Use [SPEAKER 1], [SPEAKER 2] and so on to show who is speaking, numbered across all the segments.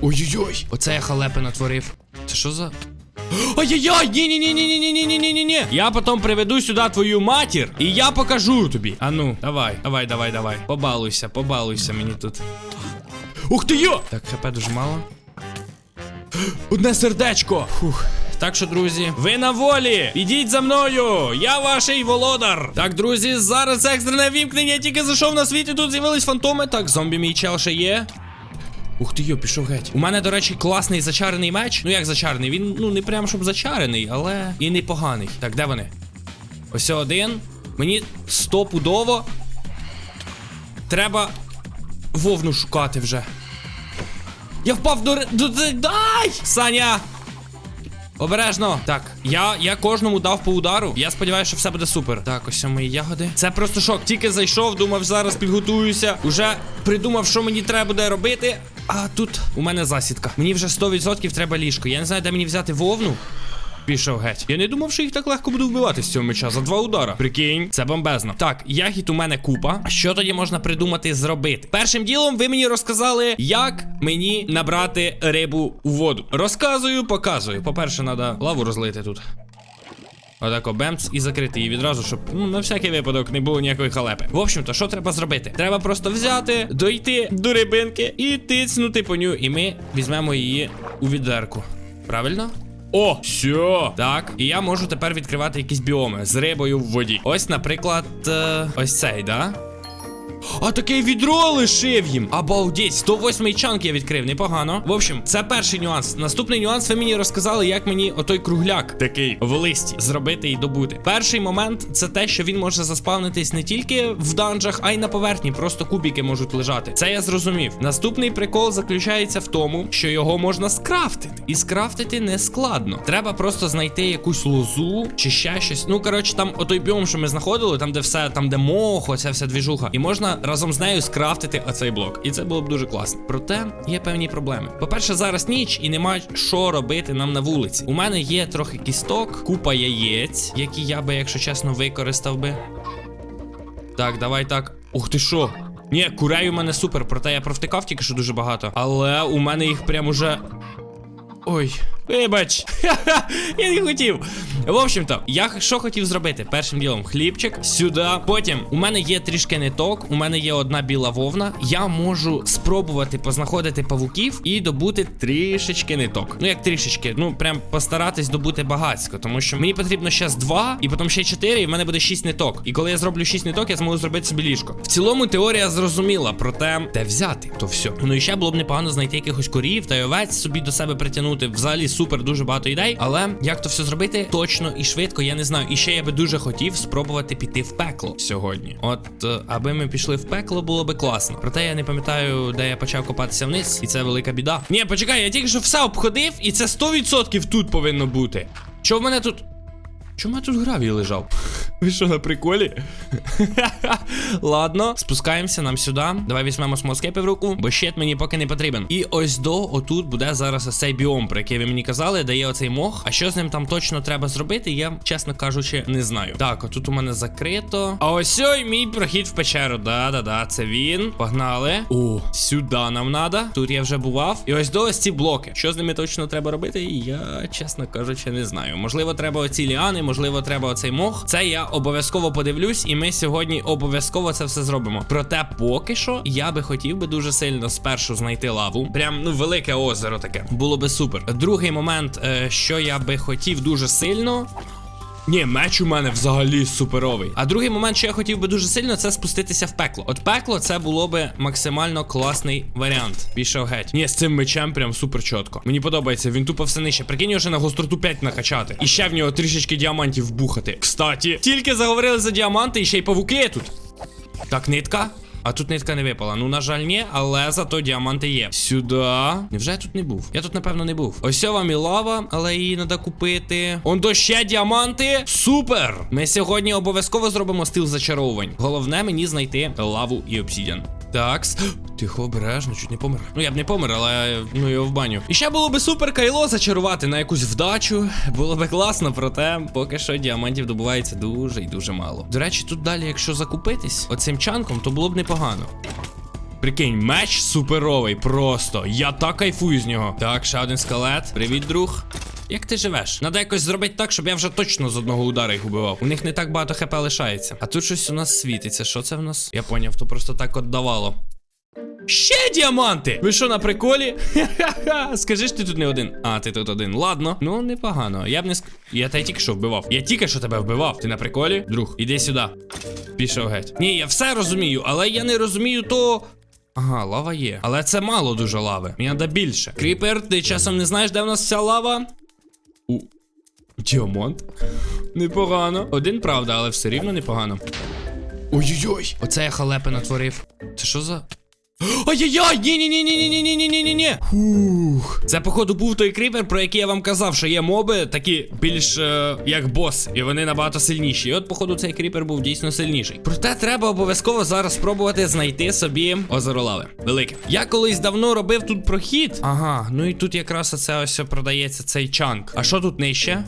[SPEAKER 1] Ой-ой-ой, оце я халепи натворив. Це що за. Ай-яй-яй! Ні-ні-ні-ні-ні-ні-ні-ні-ні-ні! Я потім приведу сюди твою матір, і я покажу тобі. А ну, давай, давай, давай, давай. Побалуйся, побалуйся мені тут. Ух ти йо! Так, хп дуже мало. Одне сердечко. Фух. Так що, друзі, ви на волі! Ідіть за мною! Я ваший володар! Так, друзі, зараз екстрене вімкнення. Я тільки зайшов на світ і тут з'явились фантоми. Так, зомбі мій чел ще є. Ух ти йо, пішов геть. У мене, до речі, класний зачарений меч. Ну як зачарений? Він ну не прям щоб зачарений, але і непоганий. Так, де вони? Ось один. Мені стопудово. Треба вовну шукати вже. Я впав до. Дай! Саня! Обережно. Так, я, я кожному дав по удару. Я сподіваюся, що все буде супер. Так, ось мої ягоди. Це просто шок. Тільки зайшов, думав, зараз підготуюся. Уже придумав, що мені треба буде робити. А тут у мене засідка. Мені вже 100% треба ліжко. Я не знаю, де мені взяти вовну. Пішов геть. Я не думав, що їх так легко буду вбивати з цього меча за два удара. Прикинь, це бомбезно. Так, ягід у мене купа. Що тоді можна придумати зробити? Першим ділом ви мені розказали, як мені набрати рибу у воду. Розказую, показую. По-перше, треба лаву розлити тут. Отако бемц і закрити її відразу, щоб ну на всякий випадок не було ніякої халепи. В общем-то, що треба зробити? Треба просто взяти, дойти до рибинки і тицнути по ню. І ми візьмемо її у відерку. Правильно? О, все. Так, і я можу тепер відкривати якісь біоми з рибою в воді. Ось, наприклад, е, ось цей, да? А таке відро лишив їм. Обалдеть, 108 чанк я відкрив, непогано. В общем, це перший нюанс. Наступний нюанс ви мені розказали, як мені отой кругляк такий в листі зробити і добути. Перший момент це те, що він може заспавнитись не тільки в данжах, а й на поверхні. Просто кубики можуть лежати. Це я зрозумів. Наступний прикол заключається в тому, що його можна скрафтити. І скрафтити не складно. Треба просто знайти якусь лозу чи ще щось. Ну коротше, там отой біом, що ми знаходили, там де все, там де мох, оця вся двіжуха. І можна разом з нею скрафтити оцей блок. І це було б дуже класно. Проте є певні проблеми. По-перше, зараз ніч і нема що робити нам на вулиці. У мене є трохи кісток, купа яєць, які я би, якщо чесно, використав би. Так, давай так. Ух ти що? Ні, курей у мене супер, проте я провтикав тільки що дуже багато. Але у мене їх прям уже. Ой, вибач, я не хотів. В общем-то, я що хотів зробити? Першим ділом хлібчик сюди. Потім у мене є трішки ниток, у мене є одна біла вовна. Я можу спробувати познаходити павуків і добути трішечки ниток. Ну як трішечки, ну прям постаратись добути багатсько, тому що мені потрібно ще два, і потім ще чотири, і в мене буде шість ниток. І коли я зроблю шість ниток, я зможу зробити собі ліжко. В цілому теорія зрозуміла, проте де взяти, то все. Ну і ще було б непогано знайти якихось корів та й овець собі до себе притягнути. Взагалі супер дуже багато ідей. Але як то все зробити точно і швидко, я не знаю. І ще я би дуже хотів спробувати піти в пекло сьогодні. От е, аби ми пішли в пекло, було би класно. Проте я не пам'ятаю, де я почав копатися вниз, і це велика біда. Ні, почекай, я тільки що все обходив, і це 100% тут повинно бути. Що в мене тут? Чому я тут гравій лежав? Ви що на приколі? Ладно, спускаємося нам сюди. Давай візьмемо смоскепи в руку, бо щит мені поки не потрібен. І ось до отут буде зараз цей біом, про який ви мені казали, де є оцей мох. А що з ним там точно треба зробити, я, чесно кажучи, не знаю. Так, отут у мене закрито. А ось ой мій прохід в печеру. Да-да-да, це він. Погнали. О, сюди нам надо. Тут я вже бував. І ось до ось ці блоки. Що з ними точно треба робити? Я, чесно кажучи, не знаю. Можливо, треба оці ліани, можливо, треба оцей мох. Це я обов'язково подивлюсь, і ми сьогодні обов'язково це все зробимо. Проте, поки що, я би хотів би дуже сильно спершу знайти лаву. Прям ну велике озеро таке. Було би супер. Другий момент, е, що я би хотів дуже сильно. Ні, меч у мене взагалі суперовий. А другий момент, що я хотів би дуже сильно, це спуститися в пекло. От пекло це було би максимально класний варіант. Пішов геть. Ні, з цим мечем прям супер чітко. Мені подобається, він тупо все нижче. Прикинь, ще на гостроту 5 накачати. І ще в нього трішечки діамантів вбухати. Кстаті, тільки заговорили за діаманти і ще й павуки тут. Так, нитка. А тут нитка не випала. Ну, на жаль, ні, але зато діаманти є. Сюди. Невже я тут не був? Я тут, напевно, не був. Ось вам і лава, але її треба купити. Он до ще діаманти. Супер! Ми сьогодні обов'язково зробимо стил зачаровувань. Головне мені знайти лаву і обсідіан. Такс. Тихо, обережно, чуть не помер. Ну я б не помер, але ну його в баню. І ще було би супер кайло зачарувати на якусь вдачу. Було би класно, проте поки що діамантів добувається дуже і дуже мало. До речі, тут далі, якщо закупитись оцим чанком, то було б непогано. Прикинь, меч суперовий, просто. Я так кайфую з нього. Так, ще один скелет. Привіт, друг. Як ти живеш? Надо якось зробити так, щоб я вже точно з одного удара їх убивав. У них не так багато хп лишається. А тут щось у нас світиться. Що це в нас? Я поняв, то просто так отдавало. Ще діаманти! Ви що на приколі? Скажи ж ти тут не один. А, ти тут один. Ладно. Ну, непогано. Я б не ск... Я тебе тільки що вбивав. Я тільки що тебе вбивав. Ти на приколі? Друг, іди сюди. Пішов геть. Ні, я все розумію, але я не розумію то. Ага, лава є. Але це мало дуже лави. Мені треба більше. Кріпер, ти часом не знаєш, де в нас вся лава? У. Діамант. Непогано. Один, правда, але все рівно непогано. Ой-ой-ой! Оце я халепи натворив. Це що за. Ай-яй-яй! Ні-ні-ні-ні-ні-ні-ні-ні-ні-ні! Фух. Це, походу, був той кріпер, про який я вам казав, що є моби, такі більш е, як бос, і вони набагато сильніші. І от, походу, цей кріпер був дійсно сильніший. Проте треба обов'язково зараз спробувати знайти собі озеро лави. Велике. Я колись давно робив тут прохід. Ага, ну і тут якраз оце ось продається цей чанк. А що тут нижче?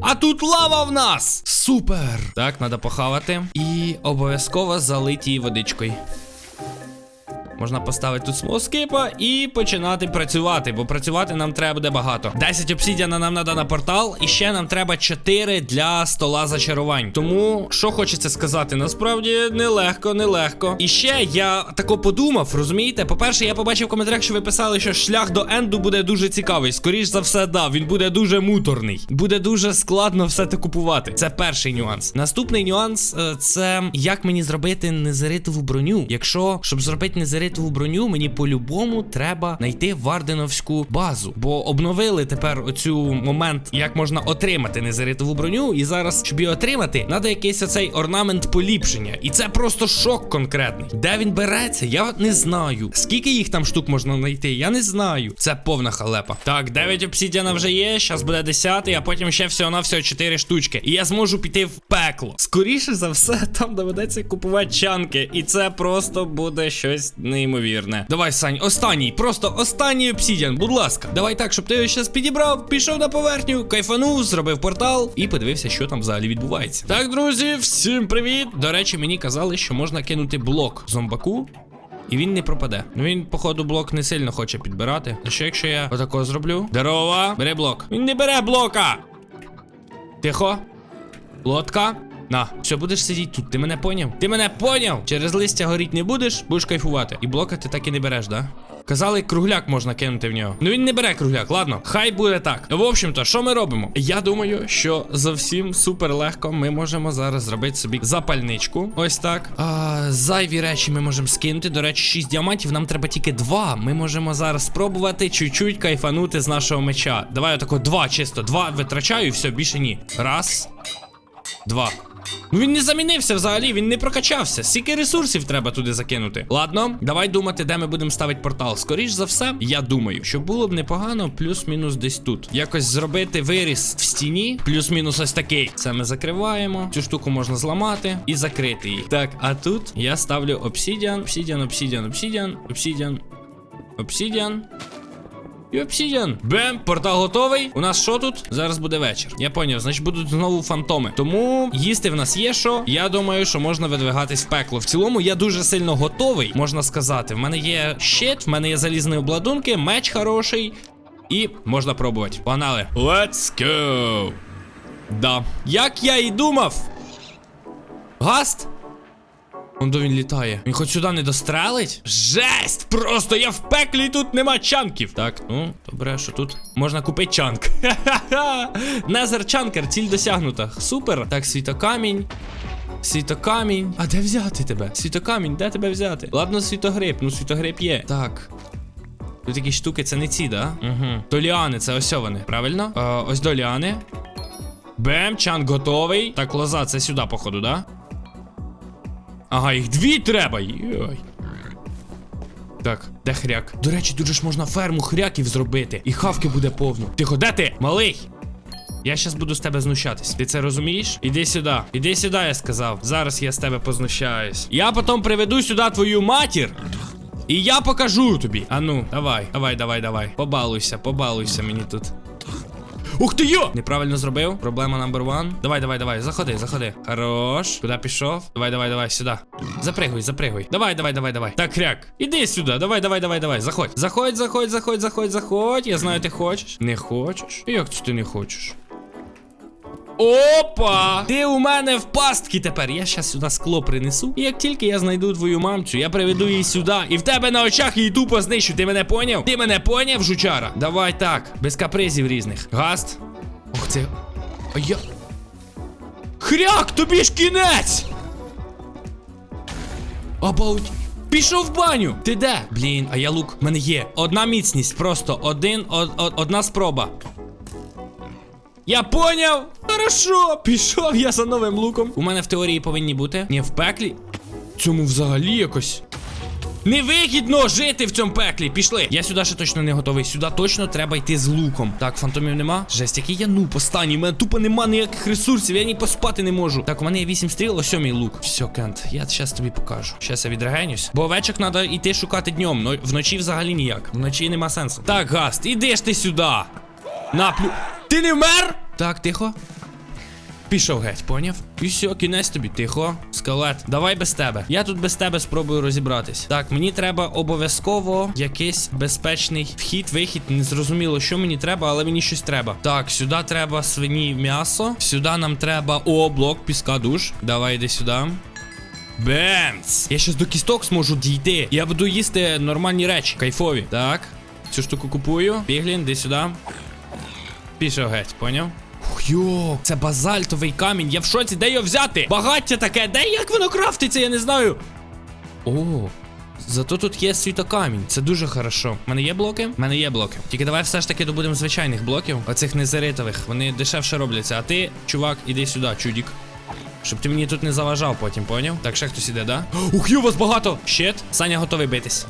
[SPEAKER 1] А тут лава в нас! Супер! Так, треба похавати. І обов'язково залити її водичкою. Можна поставити тут смоскипа і починати працювати, бо працювати нам треба буде багато. 10 обсідіана нам треба на портал, і ще нам треба 4 для стола зачарувань. Тому, що хочеться сказати, насправді нелегко, нелегко. І ще я тако подумав, розумієте? По-перше, я побачив в коментарях, що ви писали, що шлях до енду буде дуже цікавий. Скоріш за все, да, він буде дуже муторний. Буде дуже складно все це купувати. Це перший нюанс. Наступний нюанс е, це як мені зробити незеритову броню. Якщо щоб зробити незеритову броню, мені по-любому треба знайти варденовську базу. Бо обновили тепер оцю момент, як можна отримати незеритову броню. І зараз, щоб її отримати, треба якийсь оцей орнамент поліпшення. І це просто шок конкретний. Де він береться, я не знаю. Скільки їх там штук можна знайти, я не знаю. Це повна халепа. Так, 9 обсідіана вже є, зараз буде 10, а потім ще всього на всього 4 штучки. І я зможу піти в пекло. Скоріше за все, там доведеться купувати чанки. І це просто буде щось неймовірне. Давай, Сань, останній, просто останній обсідіан, будь ласка. Давай так, щоб ти його щас підібрав, пішов на поверхню, кайфанув, зробив портал і подивився, що там взагалі відбувається. Так, друзі, всім привіт! До речі, мені казали, що можна кинути блок зомбаку. І він не пропаде. Ну він, походу, блок не сильно хоче підбирати. А що якщо я отако зроблю? Здорово, бери блок. Він не бере блока. Тихо. Лодка. На, все, будеш сидіти тут. Ти мене поняв? Ти мене поняв? Через листя горіть не будеш, будеш кайфувати. І блока ти так і не береш, да? Казали, кругляк можна кинути в нього. Ну він не бере кругляк, ладно. Хай буде так. В общем-то, що ми робимо? Я думаю, що зовсім супер легко ми можемо зараз зробити собі запальничку. Ось так. А, зайві речі ми можемо скинути. До речі, 6 діамантів, нам треба тільки 2. Ми можемо зараз спробувати чуть-чуть кайфанути з нашого меча. Давай отако два, чисто. Два витрачаю і все, більше ні. Раз. Два. Ну він не замінився взагалі, він не прокачався. Скільки ресурсів треба туди закинути. Ладно, давай думати, де ми будемо ставити портал. Скоріш за все, я думаю, що було б непогано, плюс-мінус десь тут. Якось зробити виріс в стіні, плюс-мінус ось такий. Це ми закриваємо. Цю штуку можна зламати і закрити її. Так, а тут я ставлю обсідіан, обсідіан, обсідіан, обсідіан, обсідіан, обсідіан. І. Бем, портал готовий. У нас що тут? Зараз буде вечір. Я поняв, значить будуть знову фантоми. Тому їсти в нас є що. Я думаю, що можна видвигатись в пекло. В цілому я дуже сильно готовий, можна сказати. В мене є щит, в мене є залізні обладунки, меч хороший. І можна пробувати. Погнали. Let's go. Да. Як я і думав. Гаст? Он до він літає. Він хоч сюди не дострелить? Жесть! Просто я в пеклі і тут нема чанків. Так, ну, добре, що тут можна купити чанк. Ха-ха-ха! Незер чанкер, ціль досягнута. Супер. Так, світокамінь. Світокамінь. А де взяти тебе? Світокамінь, де тебе взяти? Ладно, світогриб, ну світогриб є. Так. Тут такі штуки, це не ці, да? Угу. То це ось вони, правильно? Е, ось до ліани. Бем, чанк готовий. Так, лоза, це сюди, походу, да? Ага, їх дві треба. Йой. Так, де хряк? До речі, тут ж можна ферму хряків зробити. І хавки буде повно. Тихо, де ти? Малий? Я щас буду з тебе знущатись. Ти це розумієш? Іди сюди. Іди сюди, я сказав. Зараз я з тебе познущаюсь. Я потім приведу сюди твою матір. І я покажу тобі. Ану, давай, давай, давай, давай. Побалуйся, побалуйся мені тут. Ух ти йо! Неправильно зробив. Проблема number one. Давай, давай, давай. Заходи, заходи. Хорош. Куди пішов? Давай, давай, давай, сюди. Запригуй, запригуй. Давай, давай, давай, давай. Так, кряк. Іди сюди. Давай, давай, давай, давай. Заходь. Заходь, заходь, заходь, заходь, заходь. Я знаю, ти хочеш. Не хочеш? Як це ти не хочеш? Опа! Ти у мене в пастки тепер. Я щас сюди скло принесу. І як тільки я знайду твою мамцю, я приведу її сюди. І в тебе на очах її тупо знищу. Ти мене поняв? Ти мене поняв, жучара? Давай так, без капризів різних. Гаст. Ох це. А я. Хряк, тобі ж кінець! Обалдь. Пішов в баню! Ти де? Блін, а я лук. В мене є. Одна міцність, просто один, од, од- одна спроба. Я поняв! Хорошо! Пішов я за новим луком. У мене в теорії повинні бути. Ні, в пеклі. Цьому взагалі якось. Невигідно жити в цьому пеклі. Пішли. Я сюди ще точно не готовий. Сюди точно треба йти з луком. Так, фантомів нема. Жесть, який я нуб останній. У мене тупо нема ніяких ресурсів. Я ні поспати не можу. Так, у мене є 8 стріл, ось сьомий лук. Все, Кент, я зараз тобі покажу. Щас я відрегенюсь. Бо овечок треба йти шукати днем. Но вночі взагалі ніяк. Вночі нема сенсу. Так, Гаст, іди ж ти сюди. Наплю. Ти не вмер? Так, тихо. Пішов геть, поняв? І все, кінець тобі, тихо. Скелет, давай без тебе. Я тут без тебе спробую розібратись. Так, мені треба обов'язково якийсь безпечний вхід, вихід. Не зрозуміло, що мені треба, але мені щось треба. Так, сюди треба свині м'ясо. Сюди нам треба о, блок, піска душ. Давай йди сюди. Бемц! Я щас до кісток зможу дійти. Я буду їсти нормальні речі, кайфові. Так. Цю штуку купую. Піглін, іди сюди. Пішов геть, поняв? Йо, це базальтовий камінь. Я в шоці, де його взяти? Багаття таке, де як воно крафтиться, я не знаю. О, зато тут є світокамінь. Це дуже хорошо. У мене є блоки? У мене є блоки. Тільки давай все ж таки добудемо звичайних блоків, оцих незаритових. Вони дешевше робляться. А ти, чувак, іди сюди, чудік. Щоб ти мені тут не заважав потім, поняв? Так, ще хтось іде, да? Ух, йо, вас багато! Щит. Саня готовий битись.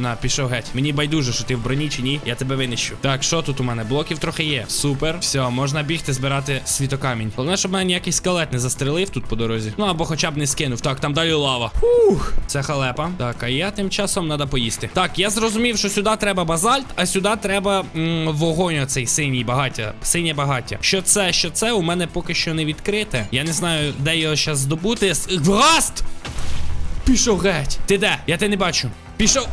[SPEAKER 1] На, пішов геть. Мені байдуже, що ти в броні чи ні. Я тебе винищу. Так, що тут у мене? Блоків трохи є. Супер. Все, можна бігти, збирати світокамінь. Головне, щоб мене ніякий скелет не застрелив тут по дорозі. Ну або хоча б не скинув. Так, там далі лава. Фух, це халепа. Так, а я тим часом треба поїсти. Так, я зрозумів, що сюди треба базальт, а сюди треба м, вогонь оцей синій багаття. Синє багаття. Що це, що це, у мене поки що не відкрите. Я не знаю, де його зараз здобути. Гаст! Пішов геть. Ти де? Я тебе не бачу. Пішов.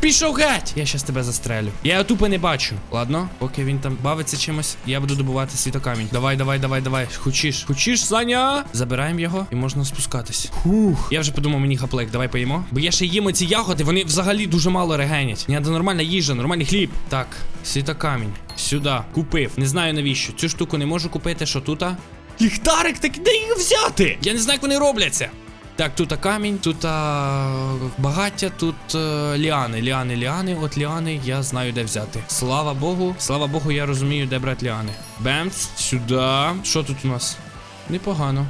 [SPEAKER 1] Пішов геть! Я щас тебе застрелю. Я його тупо не бачу. Ладно, поки він там бавиться чимось, я буду добувати світокамінь. Давай, давай, давай, давай. Хочеш? Хочеш, Саня? Забираємо його і можна спускатись. Фух. Я вже подумав, мені хаплик. Давай поїмо. Бо я ще їм ці ягоди, вони взагалі дуже мало регенять. Мені треба нормальна їжа, нормальний хліб. Так, світокамінь. Сюди. Купив. Не знаю навіщо. Цю штуку не можу купити. Що тут? Ліхтарик, так де їх взяти? Я не знаю, як вони робляться. Так, тут камінь, тут багаття, тут е, ліани, ліани, ліани. От ліани я знаю, де взяти. Слава Богу, слава Богу, я розумію, де брати ліани. Бемц, сюди. Що тут у нас? Непогано.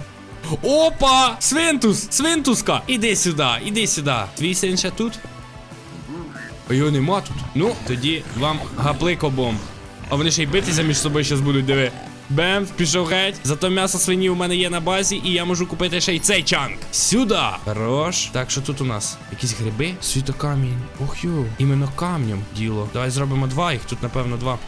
[SPEAKER 1] Опа! Свинтус! Свинтуска! Іди сюди, іди сюди. Твій син ще тут? Його нема тут. Ну, тоді вам гаплик обом. А вони ще й битися між собою зараз будуть, диви. Бем, пішов геть. Зато м'ясо свині у мене є на базі, і я можу купити ще й цей чанк. Сюда. Хорош. Так, що тут у нас? Якісь гриби? Світокамінь. Ох йо. Іменно камнем діло. Давай зробимо два, їх тут, напевно, два.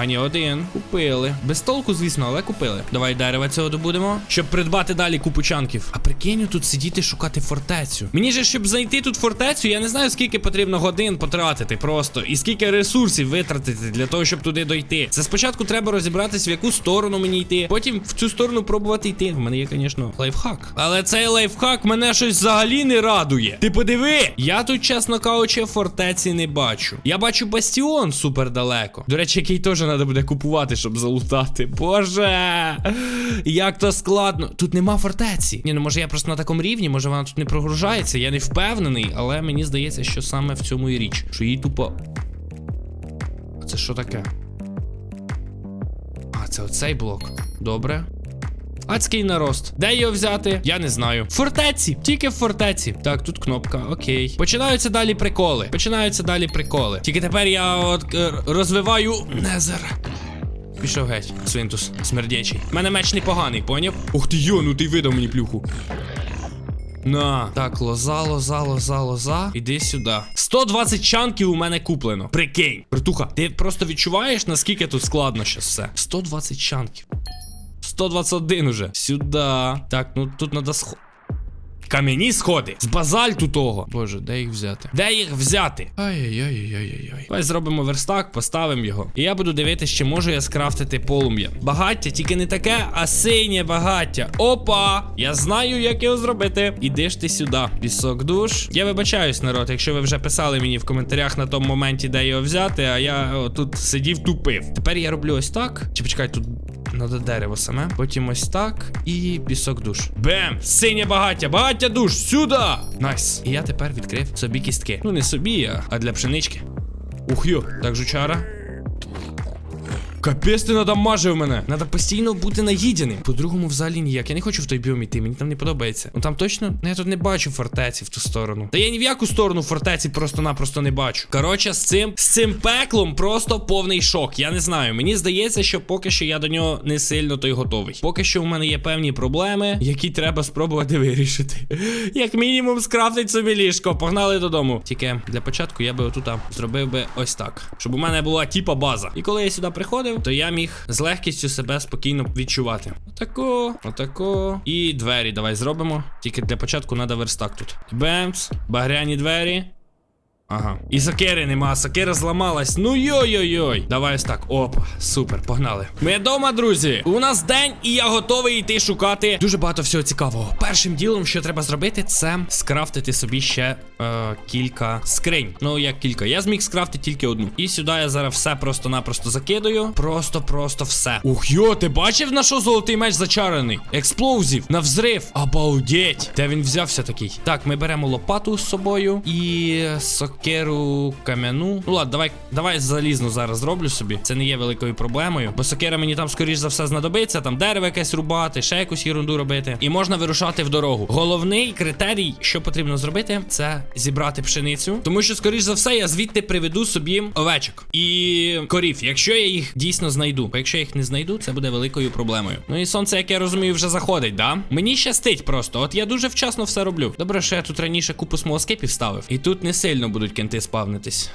[SPEAKER 1] А ні, один. Купили. Без толку, звісно, але купили. Давай дерева цього добудемо, щоб придбати далі купу чанків. А прикинь, тут сидіти шукати фортецю. Мені же, щоб знайти тут фортецю, я не знаю, скільки потрібно годин потратити просто. І скільки ресурсів витратити для того, щоб туди дойти. Це спочатку треба розібратись, в яку сторону мені йти. Потім в цю сторону пробувати йти. В мене є, звісно, лайфхак. Але цей лайфхак мене щось взагалі не радує. Ти подиви! Я тут, чесно кажучи, фортеці не бачу. Я бачу бастіон супер далеко. До речі, який теж треба буде купувати, щоб залутати. Боже, як то складно. Тут нема фортеці. Ні, ну може я просто на такому рівні, може вона тут не прогружається. Я не впевнений, але мені здається, що саме в цьому і річ. Що їй тупо. А це що таке? А, це оцей блок. Добре. Адський нарост. Де його взяти? Я не знаю. Фортеці, тільки в фортеці. Так, тут кнопка, окей. Починаються далі приколи. Починаються далі приколи. Тільки тепер я от е, розвиваю незер. Пішов геть, свинтус, смердячий. У мене меч непоганий, поняв? Ух ти йо, ну ти видав мені плюху. На, так, лоза, лоза, лоза, лоза. Іди сюди. 120 чанків у мене куплено. Прикинь. Братуха, ти просто відчуваєш, наскільки тут складно щас все. 120 чанків. 121 уже. Сюда. Так, ну тут надо схо. Кам'яні сходи з базальту того. Боже, де їх взяти? Де їх взяти? Ай-яй-яй-яй-яй. Давай зробимо верстак, поставимо його. І я буду дивитися, чи можу я скрафтити полум'я. Багаття, тільки не таке, а синє багаття. Опа! Я знаю, як його зробити. Іди ж ти сюди. Пісок душ. Я вибачаюсь, народ, якщо ви вже писали мені в коментарях на тому моменті, де його взяти, а я о, тут сидів тупив. Тепер я роблю ось так. Чи почекай, тут Надо дерево саме. Потім ось так. І пісок душ. Бем! Синє багаття! Багаття душ! Сюди! Найс. І я тепер відкрив собі кістки. Ну не собі, а, для пшенички. Ух'ю. так жучара. Капець ти надамажив мене. Надо постійно бути наїденим. По-другому взагалі ніяк. Я не хочу в той біом іти, мені там не подобається. Ну там точно. Ну я тут не бачу фортеці в ту сторону. Та я ні в яку сторону фортеці просто-напросто не бачу. Коротше, з цим з цим пеклом просто повний шок. Я не знаю. Мені здається, що поки що я до нього не сильно той готовий. Поки що у мене є певні проблеми, які треба спробувати вирішити. Як мінімум, скрафтить собі ліжко. Погнали додому. Тільки для початку я би отут зробив би ось так, щоб у мене була типа база. І коли я сюди приходив, то я міг з легкістю себе спокійно відчувати. Отако, отако. І двері давай зробимо. Тільки для початку треба верстак тут. Бемс, багряні двері. Ага. І сокири нема, сокира зламалась. Ну йой-йой-йой. Давай ось так. Опа, супер, погнали. Ми вдома, друзі. У нас день, і я готовий йти шукати дуже багато всього цікавого. Першим ділом, що треба зробити, це скрафтити собі ще е, кілька скринь. Ну, як кілька. Я зміг скрафтити тільки одну. І сюди я зараз все просто-напросто закидаю. Просто-просто все. Ух йо, ти бачив на що золотий меч зачарений? Експлозів, на взрив. Обалдеть. Де він взявся такий? Так, ми беремо лопату з собою і сокеру кам'яну. Ну ладно, давай, давай залізну зараз зроблю собі. Це не є великою проблемою. Бо сокера мені там, скоріш за все, знадобиться. Там дерево якесь рубати, ще якусь ерунду робити. І можна вирушати в дорогу. Головний критерій, що потрібно зробити, це зібрати пшеницю. Тому що, скоріш за все, я звідти приведу собі овечок і корів, якщо я їх дійсно знайду. Бо якщо я їх не знайду, це буде великою проблемою. Ну і сонце, як я розумію, вже заходить, да? Мені щастить просто. От я дуже вчасно все роблю. Добре, що я тут раніше купу смолоскипів ставив. І тут не сильно будуть кенти спавнитись.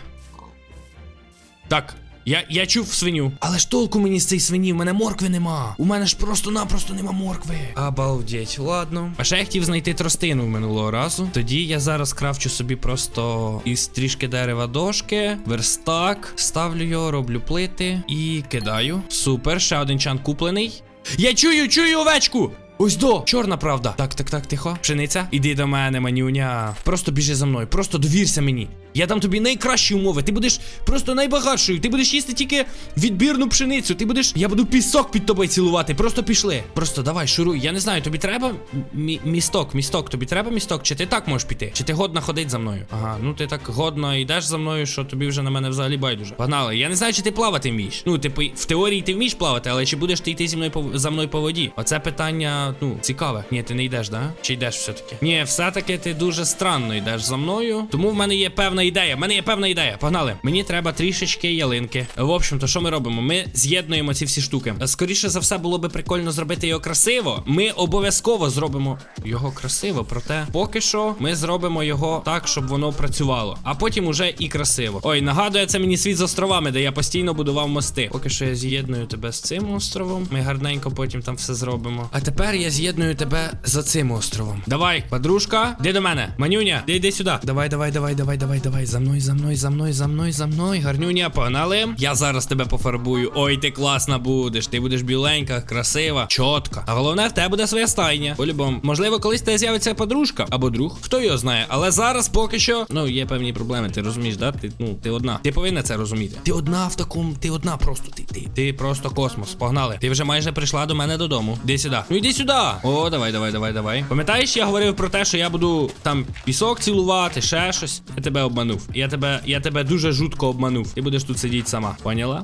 [SPEAKER 1] Так. Я, я чув свиню. Але ж толку мені з цієї свині, в мене моркви нема. У мене ж просто-напросто нема моркви. Обалдеть, ладно. А ще я хотів знайти тростину минулого разу. Тоді я зараз крафчу собі просто із трішки дерева дошки, верстак, ставлю його, роблю плити і кидаю. Супер, ще один чан куплений. Я чую, чую овечку! Ось до! Чорна правда. Так, так, так, тихо. Пшениця. Іди до мене, манюня. Просто біжи за мною, просто довірся мені. Я дам тобі найкращі умови. Ти будеш просто найбагатшою. Ти будеш їсти тільки відбірну пшеницю. Ти будеш. Я буду пісок під тобою цілувати. Просто пішли. Просто давай, шуруй. Я не знаю, тобі треба мі- місток, місток. Тобі треба місток? Чи ти так можеш піти? Чи ти годна ходить за мною? Ага, ну ти так годно йдеш за мною, що тобі вже на мене взагалі байдуже. Погнали. Я не знаю, чи ти плавати вмієш. Ну, типу, в теорії ти вмієш плавати, але чи будеш ти йти зі мною по за мною по воді? Оце питання, ну, цікаве. Ні, ти не йдеш, да? Чи йдеш все-таки? Ні, все-таки ти дуже странно йдеш за мною. Тому в мене є певна ідея. В мене є певна ідея. Погнали. Мені треба трішечки ялинки. В общем, то що ми робимо? Ми з'єднуємо ці всі штуки. Скоріше за все, було би прикольно зробити його красиво. Ми обов'язково зробимо його красиво, проте поки що ми зробимо його так, щоб воно працювало. А потім уже і красиво. Ой, нагадує це мені світ з островами, де я постійно будував мости. Поки що я з'єдную тебе з цим островом. Ми гарненько потім там все зробимо. А тепер я з'єдную тебе за цим островом. Давай, подружка, йди до мене. Манюня, йди, йди сюди. Давай, давай, давай, давай, давай, давай. За мною, за мною, за мною, за мною, за мною. Гарнюня, погнали. Я зараз тебе пофарбую. Ой, ти класна будеш. Ти будеш біленька, красива, чітка. А головне, в тебе буде своя стайня. По-любому. Можливо, колись тебе з'явиться подружка або друг. Хто його знає. Але зараз поки що, ну, є певні проблеми. Ти розумієш, да? Ти, ну, ти одна. Ти повинна це розуміти. Ти одна в такому, ти одна просто. Ти, ти, ти просто космос. Погнали. Ти вже майже прийшла до мене додому. Іди сюди. Ну йди сюди. О, давай, давай, давай, давай. Пам'ятаєш, я говорив про те, що я буду там пісок цілувати, ще щось. Я тебе обманув. Я тебе, я тебе дуже жутко обманув. Ти будеш тут сидіти сама. Поняла?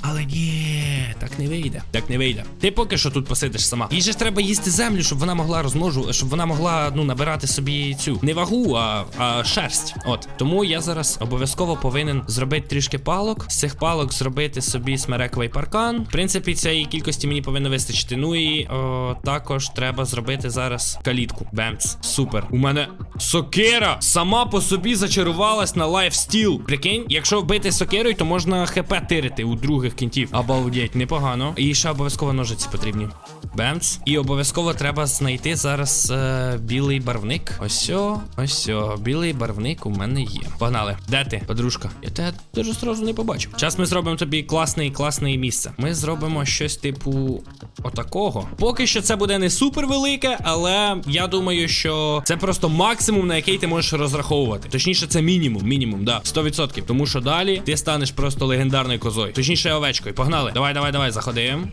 [SPEAKER 1] Але ні, так не вийде. Так не вийде. Ти поки що тут посидиш сама. Їй же треба їсти землю, щоб вона могла розмножу, щоб вона могла ну набирати собі цю не вагу, а, а шерсть. От тому я зараз обов'язково повинен зробити трішки палок. З цих палок зробити собі смерековий паркан. В принципі, цієї кількості мені повинно вистачити. Ну і о, також треба зробити зараз калітку. Бемц. Супер. У мене сокира сама по собі зачарувалась на лайфстіл. Прикинь, якщо вбити сокирою, то можна хп тирити у других кінтів. Обалдеть, непогано. І ще обов'язково ножиці потрібні. Бемц. І обов'язково треба знайти зараз е, білий барвник. Ось ось білий барвник у мене є. Погнали. Де ти, подружка? Я тебе дуже сразу не побачив. Зараз ми зробимо тобі класний, класний місце. Ми зробимо щось типу отакого. Поки що це буде не супер велике, але я думаю, що це просто максимум, на який ти можеш розраховувати. Точніше, це мінімум, мінімум, да, 100%. Тому що далі ти станеш просто легендарною козою. Точніше, овечкою. Погнали. Давай, давай, давай, заходимо.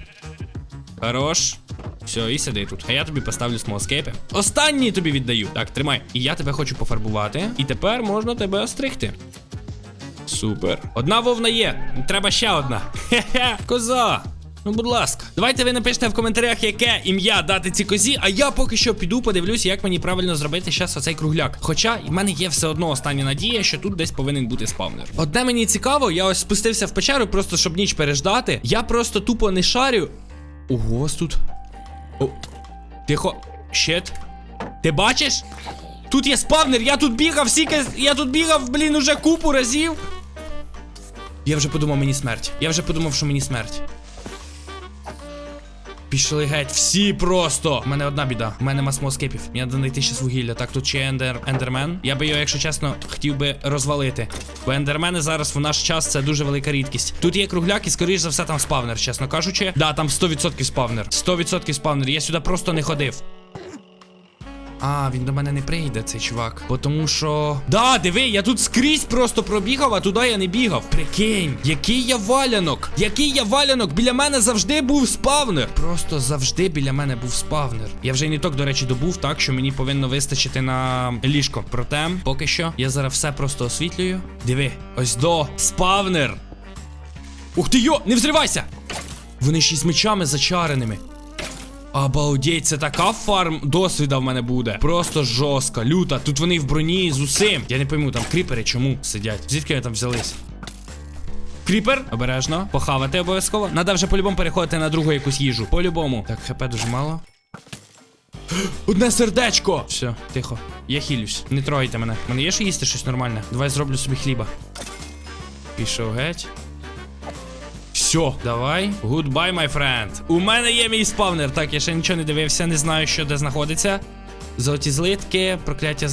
[SPEAKER 1] Хорош. Все, і сиди тут. А я тобі поставлю смолскейпи. Останній тобі віддаю. Так, тримай. І я тебе хочу пофарбувати. І тепер можна тебе остригти. Супер. Одна вовна є. Треба ще одна. Хе-хе. Коза. Ну, будь ласка, давайте ви напишете в коментарях, яке ім'я дати цій козі, а я поки що піду подивлюсь, як мені правильно зробити зараз оцей кругляк. Хоча в мене є все одно остання надія, що тут десь повинен бути спавнер. Одне мені цікаво, я ось спустився в печеру, просто щоб ніч переждати. Я просто тупо не шарю. Ого, ось тут. О, тихо. Щет. Ти бачиш? Тут є спавнер, я тут бігав, стільки. Я тут бігав, блін, уже купу разів. Я вже подумав, мені смерть. Я вже подумав, що мені смерть. Пішли геть, всі просто. У мене одна біда. У мене масмо скипів. Мені треба знайти ще вугілля. Так, тут ще ендер, ендермен. Я би його, якщо чесно, хотів би розвалити. Бо ендермени зараз в наш час це дуже велика рідкість. Тут є кругляк і, скоріш за все, там спавнер, чесно кажучи. Да, там 100% спавнер. 100% спавнер. Я сюди просто не ходив. А, він до мене не прийде, цей чувак. Бо тому що. Да, диви, я тут скрізь просто пробігав, а туди я не бігав. Прикинь, який я валянок. Який я валянок. Біля мене завжди був спавнер. Просто завжди біля мене був спавнер. Я вже і не ток, до речі, добув, так що мені повинно вистачити на ліжко. Проте, поки що, я зараз все просто освітлюю. Диви, ось до спавнер. Ух ти йо, не взривайся! Вони ще й з мечами зачареними. Обалдеть, це така фарм досвіда в мене буде. Просто жорстка, люта. Тут вони в броні з усім. Я не пойму, там кріпери чому сидять. Звідки вони там взялись? Кріпер, обережно, похавати обов'язково. Надо вже по-любому переходити на другу якусь їжу. По-любому. Так, хп дуже мало. Одне сердечко! Все, тихо. Я хілюсь. Не трогайте мене. У мене є що їсти щось нормальне. Давай зроблю собі хліба. Пішов геть. Все, давай. Goodbye, my friend. У мене є мій спавнер. Так, я ще нічого не дивився, не знаю, що де знаходиться. Золоті злитки, прокляття.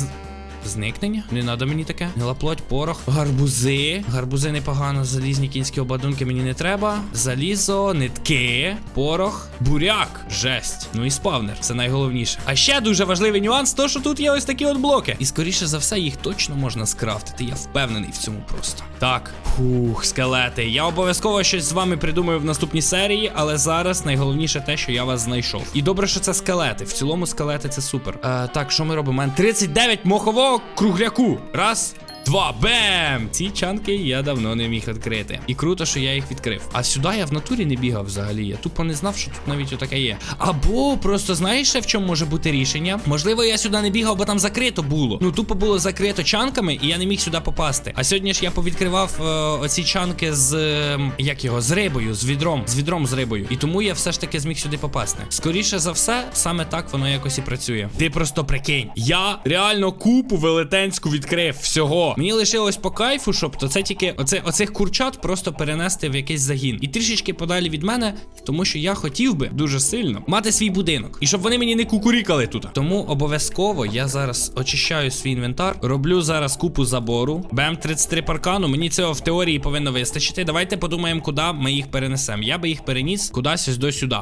[SPEAKER 1] Зникнення? Не треба мені таке. Гнила плоть, порох. Гарбузи. Гарбузи непогано. Залізні кінські обладунки мені не треба. Залізо, нитки, порох, буряк. Жесть. Ну і спавнер. Це найголовніше. А ще дуже важливий нюанс, то що тут є ось такі от блоки. І скоріше за все, їх точно можна скрафтити. Я впевнений в цьому просто. Так. Фух, скелети. Я обов'язково щось з вами придумаю в наступній серії, але зараз найголовніше те, що я вас знайшов. І добре, що це скелети. В цілому скелети це супер. Е, так, що ми робимо? У мене 39 мохового кругляку. Раз. Два, бем! Ці чанки я давно не міг відкрити. І круто, що я їх відкрив. А сюди я в натурі не бігав взагалі. Я тупо не знав, що тут навіть отаке є. Або просто знаєш, в чому може бути рішення? Можливо, я сюди не бігав, бо там закрито було. Ну тупо було закрито чанками, і я не міг сюди попасти. А сьогодні ж я повідкривав е, оці чанки з е, як його з рибою, з відром, з відром з рибою. І тому я все ж таки зміг сюди попасти. Скоріше за все, саме так воно якось і працює. Ти просто прикинь. Я реально купу велетенську відкрив всього. Мені лишилось по кайфу, щоб то це тільки оце, оцих курчат просто перенести в якийсь загін. І трішечки подалі від мене, тому що я хотів би дуже сильно мати свій будинок. І щоб вони мені не кукурікали тут. Тому обов'язково я зараз очищаю свій інвентар, роблю зараз купу забору. Бем 33 паркану. Мені цього в теорії повинно вистачити. Давайте подумаємо, куди ми їх перенесемо. Я би їх переніс кудись до сюди.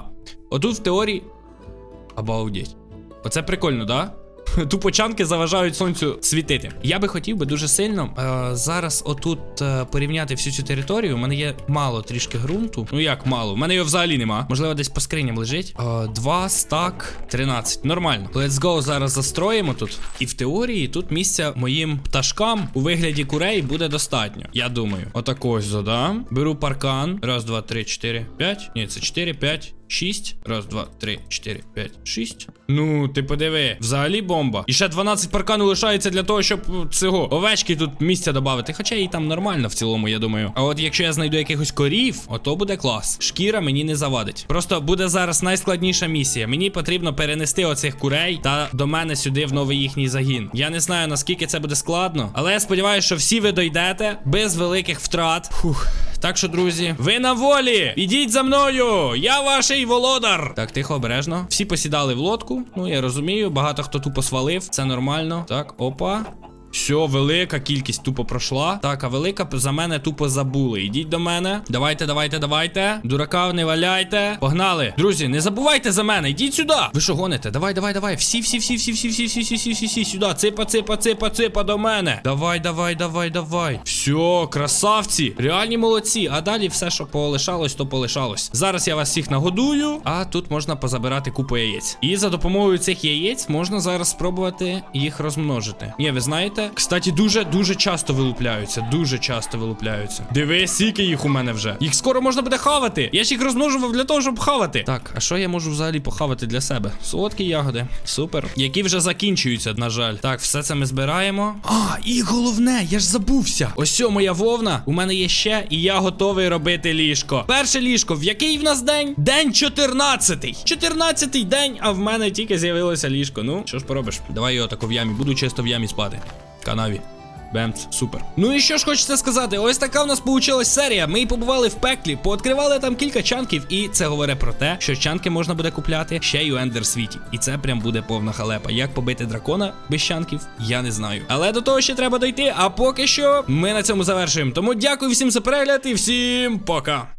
[SPEAKER 1] Отут в теорії. Обалдеть. Оце прикольно, да? Тупочанки заважають сонцю світити. Я би хотів би дуже сильно е, зараз отут е, порівняти всю цю територію. У мене є мало трішки ґрунту. Ну як мало? У мене його взагалі нема. Можливо, десь по скриням лежить. Е, два стак 13. Нормально. Let's go зараз застроїмо тут. І в теорії тут місця моїм пташкам у вигляді курей буде достатньо. Я думаю. Отак ось задам. Беру паркан. Раз, два, три, чотири, п'ять. Ні, це чотири, п'ять. Шість. Раз, два, три, чотири, п'ять, шість. Ну, ти подиви, взагалі бомба. І ще 12 паркану лишається для того, щоб е, цього овечки тут місця додати. Хоча і там нормально в цілому, я думаю. А от якщо я знайду якихось корів, ото буде клас. Шкіра мені не завадить. Просто буде зараз найскладніша місія. Мені потрібно перенести оцих курей та до мене сюди в новий їхній загін. Я не знаю наскільки це буде складно, але я сподіваюся, що всі ви дойдете без великих втрат. Фух. Так що, друзі, ви на волі! Ідіть за мною! Я ваший володар! Так, тихо, обережно. Всі посідали в лодку. Ну, я розумію, багато хто тупо свалив. Це нормально. Так, опа. Все, велика кількість тупо пройшла. Так, а велика за мене тупо забули. Ідіть до мене. Давайте, давайте, давайте. Дурака не валяйте. Погнали. Друзі, не забувайте за мене. Ідіть сюди. Ви що гоните? Давай, давай, давай. Всі, всі, всі, всі, всі, всі, всі, всі, всі, всі, всі сюди. Ципа, ципа, ципа, ципа до мене. Давай, давай, давай, давай. Все, красавці. Реальні молодці. А далі все, що полишалось, то полишалось. Зараз я вас всіх нагодую, а тут можна позабирати купу яєць. І за допомогою цих яєць можна зараз спробувати їх розмножити. Ні, ви знаєте, кстати, дуже дуже часто вилупляються. Дуже часто вилупляються. Дивись, скільки їх у мене вже. Їх скоро можна буде хавати. Я ж їх розмножував для того, щоб хавати. Так, а що я можу взагалі похавати для себе? Солодкі ягоди. Супер. Які вже закінчуються, на жаль. Так, все це ми збираємо. А, і головне, я ж забувся. Ось моя вовна. У мене є ще, і я готовий робити ліжко. Перше ліжко. В який в нас день? День 14. 14 день, а в мене тільки з'явилося ліжко. Ну, що ж поробиш? Давай його тако в ямі. Буду чисто в ямі спати. Канаві. Бемц, супер. Ну і що ж хочеться сказати, ось така в нас получилась серія. Ми побували в пеклі, пооткривали там кілька чанків, і це говорить про те, що чанки можна буде купляти ще й у Ендер світі. І це прям буде повна халепа. Як побити дракона без чанків, я не знаю. Але до того ще треба дойти. А поки що ми на цьому завершуємо. Тому дякую всім за перегляд і всім пока.